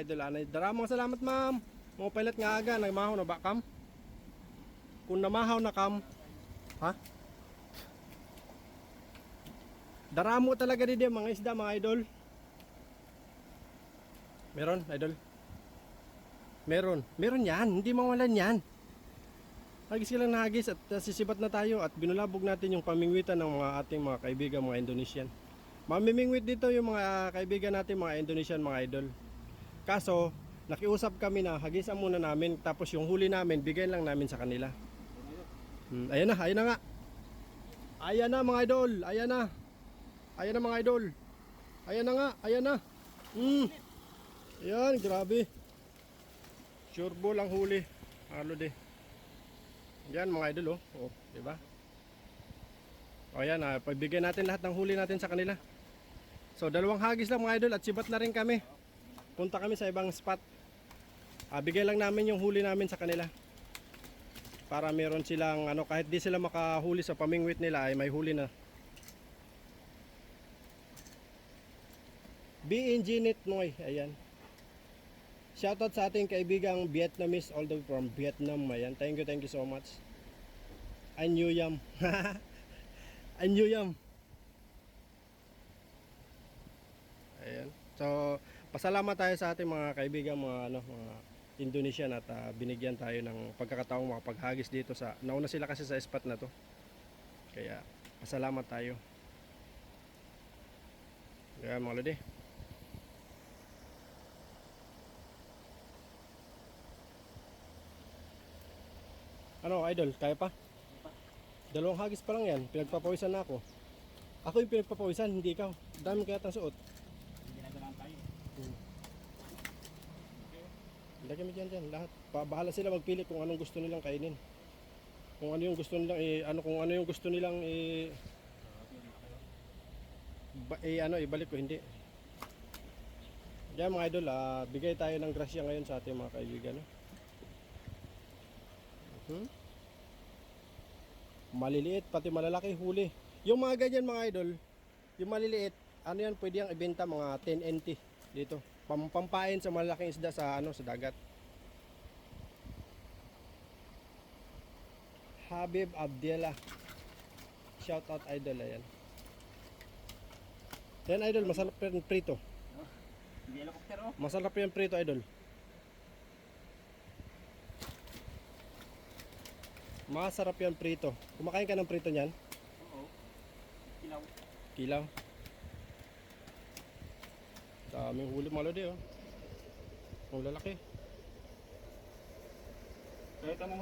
idol. Anay, daramang salamat ma'am. Mga pilot nga aga, nagmahaw na ba kam? Kung namahaw na kam, ha? Daramo talaga di mga isda mga idol. Meron, idol? Meron. Meron yan. Hindi mawalan yan. Hagis ka lang na hagis at sisibat na tayo at binulabog natin yung pamingwitan ng mga ating mga kaibigan, mga Indonesian. Mamimingwit dito yung mga kaibigan natin, mga Indonesian, mga idol. Kaso, nakiusap kami na hagisan muna namin tapos yung huli namin, bigay lang namin sa kanila. Hmm, ayan na, ayan na nga. Ayan na mga idol, ayan na. Ayan na mga idol. Ayan na nga, ayan na. Hmm. Ayan, grabe. Sure ball ang huli. Halo de. Yan mga idol oh. Oh, di ba? O yan, ah, pagbigyan natin lahat ng huli natin sa kanila. So dalawang hagis lang mga idol at sibat na rin kami. Punta kami sa ibang spot. Ah, bigay lang namin yung huli namin sa kanila. Para meron silang ano kahit di sila makahuli sa pamingwit nila ay may huli na. BNG Net Noy, ayan. Shoutout sa ating kaibigang Vietnamese all the way from Vietnam. Ayan. Thank you, thank you so much. Anyu Yam. Anyu Yam. Ayan. So, pasalamat tayo sa ating mga kaibigan, mga ano, mga Indonesian at ah, binigyan tayo ng pagkakataong makapaghagis dito sa nauna sila kasi sa spot na to. Kaya pasalamat tayo. Kaya mga lodi. Ano, idol, kaya pa? Dalawang hagis pa lang yan, pinagpapawisan na ako. Ako yung pinagpapawisan, hindi ikaw. Dami kaya tang suot. Ginagalaan tayo. Lagyan mo dyan dyan, lahat. Pa, bahala sila magpili kung anong gusto nilang kainin. Kung ano yung gusto nilang, eh, ano, kung ano yung gusto nilang, eh, ba, eh, ano, ibalik ko, hindi. Yan mga idol, ah, bigay tayo ng grasya ngayon sa ating mga kaibigan. No? Hmm? Maliliit, pati malalaki huli. Yung mga ganyan mga idol, yung maliliit, ano yan, pwede yung ibenta mga 10 NT dito. Pam pampain sa malaking isda sa ano sa dagat. Habib Abdela. Shout out idol ayan. Yan idol, masarap yan prito. Hindi helicopter oh. Masarap yan prito idol. Masarap yan prito. Kumakain ka ng prito niyan? Oo. Kilaw. Kilaw. Daming huli malo di oh. Ang lalaki. Kahit anong